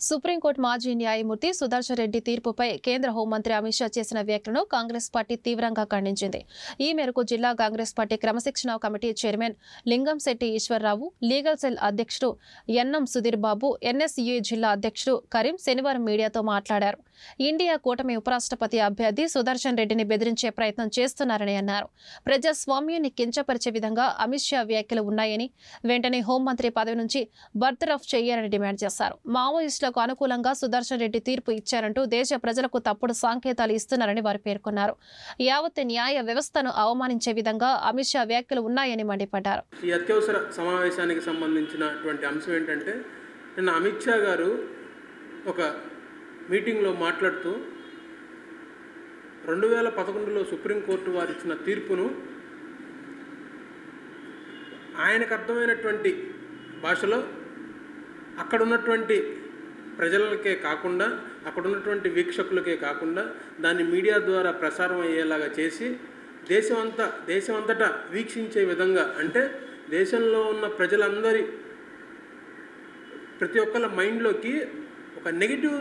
Supreme court మాజీ న్యాయమూర్తి సుదర్శన్ రెడ్డి తీర్పుపై కేంద్ర హోంమంత్రి అమిత్ షా చేసిన వ్యాఖ్యలను కాంగ్రెస్ పార్టీ తీవ్రంగా ఖండించింది. ఈ మేరకు జిల్లా కాంగ్రెస్ పార్టీ క్రమశిక్షణ committee chairman Lingamsetty Eswararao legal cell అధ్యక్షుడు ఎన్ఎం సుధీర్ బాబు ఎన్ఎస్యుఏ జిల్లా అధ్యక్షుడు కరీం శనివారం మీడియాతో మాట్లాడారు. ఇండియా కూటమి ఉపరాష్ట్రపతి అభ్యర్థి సుదర్శన్ రెడ్డిని బెదిరించే ప్రయత్నం చేస్తున్నారని అన్నారు. ప్రజాస్వామ్యాన్ని కించపరిచే విధంగా అమిత్ షా వ్యాఖ్యలు ఉన్నాయని వెంటనే హోంమంత్రి పదవి నుంచి బర్తరఫ్ చేయాలని డిమాండ్ చేశారు. మావోయిస్టులకు అనుకూలంగా సుదర్శన్ రెడ్డి తీర్పు ఇచ్చారంటూ దేశ ప్రజలకు తప్పుడు సంకేతాలు ఇస్తున్నారని వారు పేర్కొన్నారు. యావత్ న్యాయ వ్యవస్థను అవమానించే విధంగా అమిత్ షా వ్యాఖ్యలు ఉన్నాయని మండిపడ్డారు. ఈ అత్యవసర సమావేశానికి సంబంధించినటువంటి అంశం ఏంటంటే నిన్న అమిత్ షా గారు ఒక మీటింగ్లో మాట్లాడుతూ రెండు వేల పదకొండులో సుప్రీంకోర్టు వారు ఇచ్చిన తీర్పును ఆయనకు అర్థమైనటువంటి భాషలో అక్కడ ఉన్నటువంటి ప్రజలకే కాకుండా అక్కడ ఉన్నటువంటి వీక్షకులకే కాకుండా దాన్ని మీడియా ద్వారా ప్రసారం అయ్యేలాగా చేసి దేశమంతా దేశమంతటా వీక్షించే విధంగా అంటే దేశంలో ఉన్న ప్రజలందరి ప్రతి ఒక్కళ్ళ మైండ్లోకి ఒక నెగిటివ్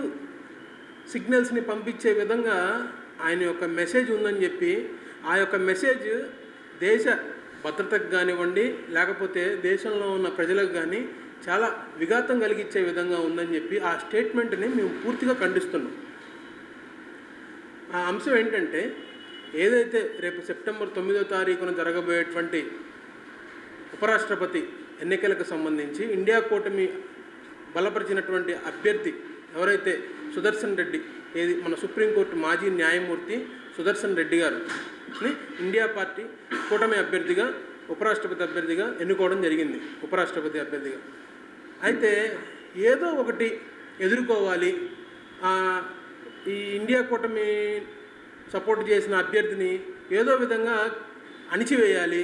సిగ్నల్స్ని పంపించే విధంగా ఆయన యొక్క మెసేజ్ ఉందని చెప్పి ఆ యొక్క మెసేజ్ దేశ భద్రతకు కానివ్వండి లేకపోతే దేశంలో ఉన్న ప్రజలకు కానీ చాలా విఘాతం కలిగించే విధంగా ఉందని చెప్పి ఆ స్టేట్మెంట్ని మేము పూర్తిగా ఖండిస్తున్నాం. ఆ అంశం ఏంటంటే ఏదైతే రేపు సెప్టెంబర్ తొమ్మిదో తారీఖున జరగబోయేటువంటి ఉపరాష్ట్రపతి ఎన్నికలకు సంబంధించి ఇండియా కూటమి బలపరిచినటువంటి అభ్యర్థి ఎవరైతే సుదర్శన్ రెడ్డి ఏది మన సుప్రీంకోర్టు మాజీ న్యాయమూర్తి సుదర్శన్ రెడ్డి గారు ఇండియా పార్టీ కూటమి అభ్యర్థిగా ఉపరాష్ట్రపతి అభ్యర్థిగా ఎన్నుకోవడం జరిగింది. ఉపరాష్ట్రపతి అభ్యర్థిగా. అయితే ఏదో ఒకటి ఎదుర్కోవాలి. ఈ ఇండియా కూటమి సపోర్ట్ చేసిన అభ్యర్థిని ఏదో విధంగా అణిచివేయాలి.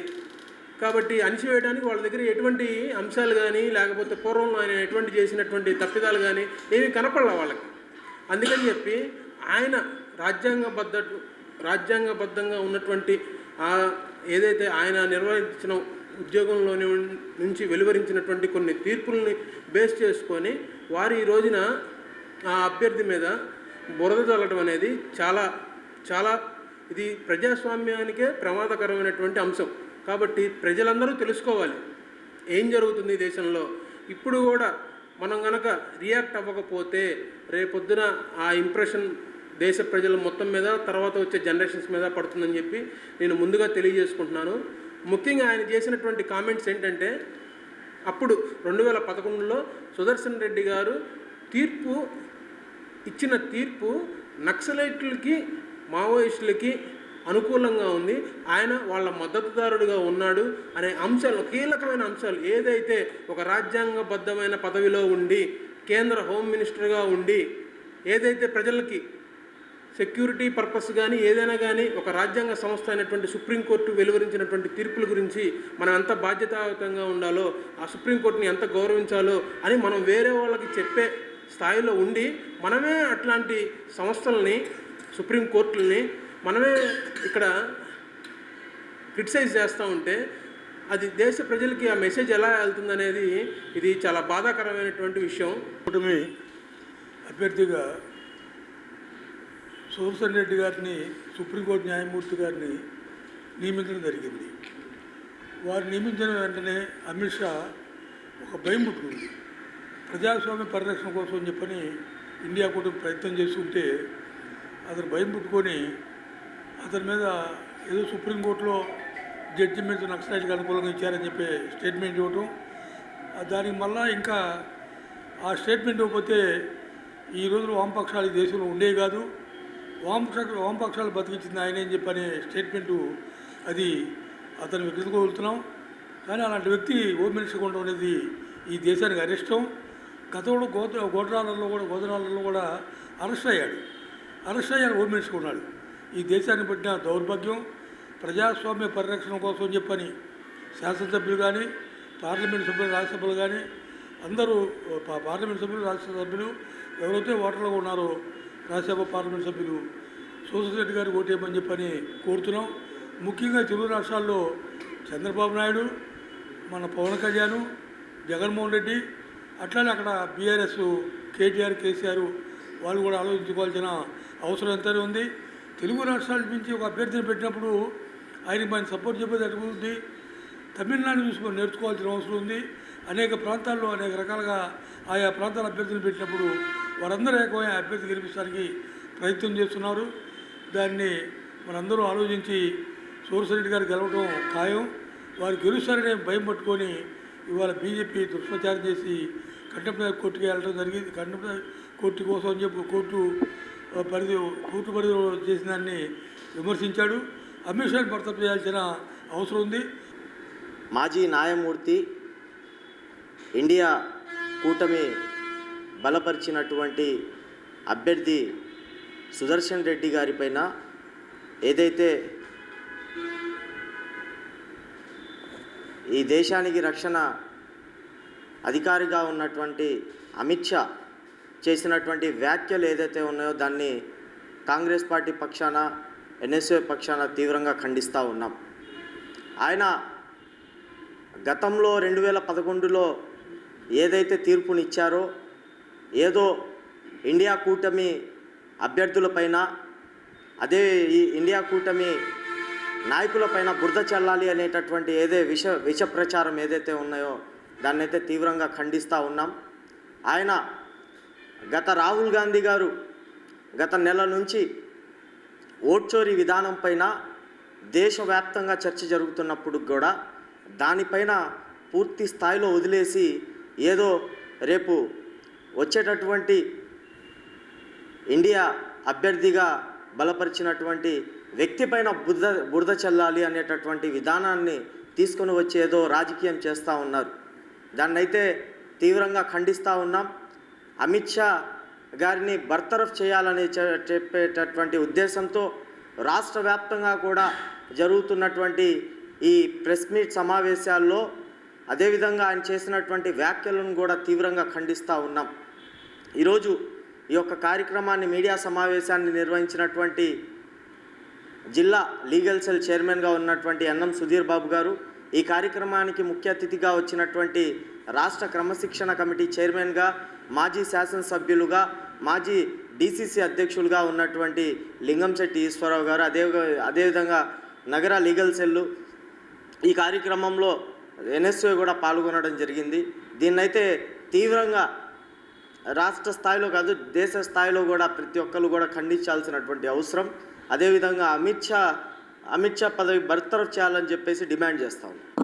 కాబట్టి అణిచివేయడానికి వాళ్ళ దగ్గర ఎటువంటి అంశాలు కానీ లేకపోతే పూర్వంలో ఆయన ఎటువంటి చేసినటువంటి తప్పిదాలు కానీ ఏమీ కనపడలే వాళ్ళకి. అందుకని చెప్పి ఆయన రాజ్యాంగబద్ధ రాజ్యాంగబద్ధంగా ఉన్నటువంటి ఏదైతే ఆయన నిర్వహించిన ఉద్యోగంలోని నుంచి వెలువరించినటువంటి కొన్ని తీర్పుల్ని బేస్ చేసుకొని వారు ఈ రోజున ఆ అభ్యర్థి మీద బురద చల్లడం అనేది చాలా చాలా ఇది ప్రజాస్వామ్యానికే ప్రమాదకరమైనటువంటి అంశం. కాబట్టి ప్రజలందరూ తెలుసుకోవాలి. ఏం జరుగుతుంది ఈ దేశంలో? ఇప్పుడు కూడా మనం గనక రియాక్ట్ అవ్వకపోతే రేపొద్దున ఆ ఇంప్రెషన్ దేశ ప్రజల మొత్తం మీద తర్వాత వచ్చే జనరేషన్స్ మీద పడుతుందని చెప్పి నేను ముందుగా తెలియజేసుకుంటున్నాను. ముఖ్యంగా ఆయన చేసినటువంటి కామెంట్స్ ఏంటంటే అప్పుడు రెండు వేల పదకొండులో సుదర్శన్ రెడ్డి గారు తీర్పు ఇచ్చిన తీర్పు నక్సలైట్లకి మావోయిస్టులకి అనుకూలంగా ఉంది. ఆయన వాళ్ళ మద్దతుదారుడిగా ఉన్నాడు అనే అంశాలు కీలకమైన అంశాలు. ఏదైతే ఒక రాజ్యాంగబద్ధమైన పదవిలో ఉండి కేంద్ర హోమ్ మినిస్టర్గా ఉండి ఏదైతే ప్రజలకి సెక్యూరిటీ పర్పస్ కానీ ఏదైనా కానీ ఒక రాజ్యాంగ సంస్థ అయినటువంటి సుప్రీంకోర్టు వెలువరించినటువంటి తీర్పుల గురించి మనం ఎంత బాధ్యతాయుతంగా ఉండాలో ఆ సుప్రీంకోర్టుని ఎంత గౌరవించాలో అని మనం వేరే వాళ్ళకి చెప్పే స్థాయిలో ఉండి మనమే అట్లాంటి సంస్థల్ని సుప్రీంకోర్టుల్ని మనమే ఇక్కడ క్రిటిసైజ్ చేస్తూ ఉంటే అది దేశ ప్రజలకి ఆ మెసేజ్ ఎలా వెళ్తుందనేది ఇది చాలా బాధాకరమైనటువంటి విషయం. కూటమి అభ్యర్థిగా సుదర్శన్ రెడ్డి గారిని సుప్రీంకోర్టు న్యాయమూర్తి గారిని నియమించడం జరిగింది. వారు నియమించిన వెంటనే అమిత్ షా ఒక భయం పుట్టుకుంది ప్రజాస్వామ్య పరిరక్షణ కోసం అని చెప్పని ఇండియా కూటమి ప్రయత్నం చేస్తుంటే అతను భయం పుట్టుకొని అతని మీద ఏదో సుప్రీంకోర్టులో జడ్జిమెంట్ నక్సలైట్కి అనుకూలంగా ఇచ్చారని చెప్పి స్టేట్మెంట్ ఇవ్వటం దానికి మళ్ళా ఇంకా ఆ స్టేట్మెంట్ ఇవ్వకపోతే ఈ రోజున వామపక్షాలు ఈ దేశంలో ఉండేవి కాదు. వామపక్ష వామపక్షాలు బతికించింది ఆయన అని చెప్పని స్టేట్మెంటు అది అతను వికృతకోలుతున్నాం కానీ అలాంటి వ్యక్తి హోమ్ మినిస్టర్గా ఉండడం అనేది ఈ దేశానికి అరిష్టం. గతంలో గోత గోడ్రాలలో కూడా గోదరాలలో కూడా అరెస్ట్ అయ్యాడు. అరెస్ట్ అయ్యాడు హోమ్ మినిస్టర్గా ఉన్నాడు. ఈ దేశాన్ని పట్టిన దౌర్భాగ్యం ప్రజాస్వామ్య పరిరక్షణ కోసం చెప్పని శాసనసభ్యులు కానీ పార్లమెంట్ సభ్యులు రాజ్యసభలు కానీ అందరూ పార్లమెంట్ సభ్యులు రాజ్యసభ సభ్యులు ఎవరైతే ఓటర్లుగా ఉన్నారో రాజ్యసభ పార్లమెంట్ సభ్యులు సోషల్ రెడ్డి గారు ఓటేయమని చెప్పని కోరుతున్నాం. ముఖ్యంగా తెలుగు రాష్ట్రాల్లో చంద్రబాబు నాయుడు మన పవన్ కళ్యాణ్ జగన్మోహన్ రెడ్డి అట్లానే అక్కడ బీఆర్ఎస్ కేటీఆర్ కేసీఆర్ వాళ్ళు కూడా ఆలోచించుకోవాల్సిన అవసరం ఎంతనే ఉంది. తెలుగు రాష్ట్రాల నుంచి ఒక అభ్యర్థిని పెట్టినప్పుడు ఆయనకి మనం సపోర్ట్ చెప్పేది అడుగుతుంది తమిళనాడు చూసుకొని నేర్చుకోవాల్సిన అవసరం ఉంది. అనేక ప్రాంతాల్లో అనేక రకాలుగా ఆయా ప్రాంతాల అభ్యర్థులు పెట్టినప్పుడు వారందరూ ఏకమైన ఆ అభ్యర్థి గెలిపించడానికి ప్రయత్నం చేస్తున్నారు. దాన్ని మనందరూ ఆలోచించి సూరసరెడ్డి గారు గెలవడం ఖాయం. వారు గెలుస్తారనే భయం పట్టుకొని ఇవాళ బీజేపీ దుష్ప్రచారం చేసి కంటెంప్ట్ కోర్టుకి వెళ్ళడం జరిగింది. కంటెంప్ట్ కోర్టు కోసం అని చెప్పి కోర్టు పరిధి కోర్టు పరిధిలో చేసిన దాన్ని విమర్శించాడు. అమిత్ షాని చేయాల్సిన అవసరం ఉంది. మాజీ న్యాయమూర్తి ఇండియా కూటమి బలపరిచినటువంటి అభ్యర్థి సుదర్శన్ రెడ్డి గారిపైన ఏదైతే ఈ దేశానికి రక్షణ అధికారిగా ఉన్నటువంటి అమిత్ షా చేసినటువంటి వ్యాఖ్యలు ఏదైతే ఉన్నాయో దాన్ని కాంగ్రెస్ పార్టీ పక్షాన ఎన్ఎస్ఏ పక్షాన తీవ్రంగా ఖండిస్తూ ఉన్నాం. ఆయన గతంలో రెండు వేల పదకొండులో ఏదైతే తీర్పునిచ్చారో ఏదో ఇండియా కూటమి అభ్యర్థులపైన అదే ఈ ఇండియా కూటమి నాయకులపైన బురద చల్లాలి అనేటటువంటి ఏదే విష విష ప్రచారం ఏదైతే ఉన్నాయో దాన్ని అయితే తీవ్రంగా ఖండిస్తూ ఉన్నాం. ఆయన గత రాహుల్ గాంధీ గారు గత నెల నుంచి ఓట్చోరీ విధానం పైన దేశవ్యాప్తంగా చర్చ జరుగుతున్నప్పుడు కూడా దానిపైన పూర్తి స్థాయిలో వదిలేసి ఏదో రేపు వచ్చేటటువంటి ఇండియా అభ్యర్థిగా బలపరిచినటువంటి వ్యక్తి పైన బురద బురద చల్లాలి అనేటటువంటి విధానాన్ని తీసుకొని వచ్చి ఏదో రాజకీయం చేస్తూ ఉన్నారు. దాన్నైతే తీవ్రంగా ఖండిస్తూ ఉన్నాం. అమిత్ షా గారిని బర్తరఫ్ చేయాలని చెప్పేటటువంటి ఉద్దేశంతో రాష్ట్ర వ్యాప్తంగా కూడా జరుగుతున్నటువంటి ఈ ప్రెస్ మీట్ సమావేశాల్లో అదేవిధంగా ఆయన చేసినటువంటి వ్యాఖ్యలను కూడా తీవ్రంగా ఖండిస్తూ ఉన్నాం. ఈరోజు ఈ యొక్క కార్యక్రమాన్ని మీడియా సమావేశాన్ని నిర్వహించినటువంటి జిల్లా లీగల్ సెల్ చైర్మన్గా ఉన్నటువంటి అన్నం సుధీర్ బాబు గారు ఈ కార్యక్రమానికి ముఖ్య అతిథిగా వచ్చినటువంటి రాష్ట్ర క్రమశిక్షణ కమిటీ చైర్మన్గా మాజీ శాసనసభ్యులుగా మాజీ డీసీసీ అధ్యక్షులుగా ఉన్నటువంటి లింగంశెట్టి ఈశ్వరరావు గారు అదే అదేవిధంగా నగర లీగల్ సెల్లు ఈ కార్యక్రమంలో ఎన్ఎస్ఓ కూడా పాల్గొనడం జరిగింది. దీన్నైతే తీవ్రంగా రాష్ట్ర స్థాయిలో కాదు దేశ స్థాయిలో కూడా ప్రతి ఒక్కరు కూడా ఖండించాల్సినటువంటి అవసరం. అదేవిధంగా అమిత్ షా అమిత్ షా పదవి బర్తరఫ్ చేయాలని చెప్పేసి డిమాండ్ చేస్తాం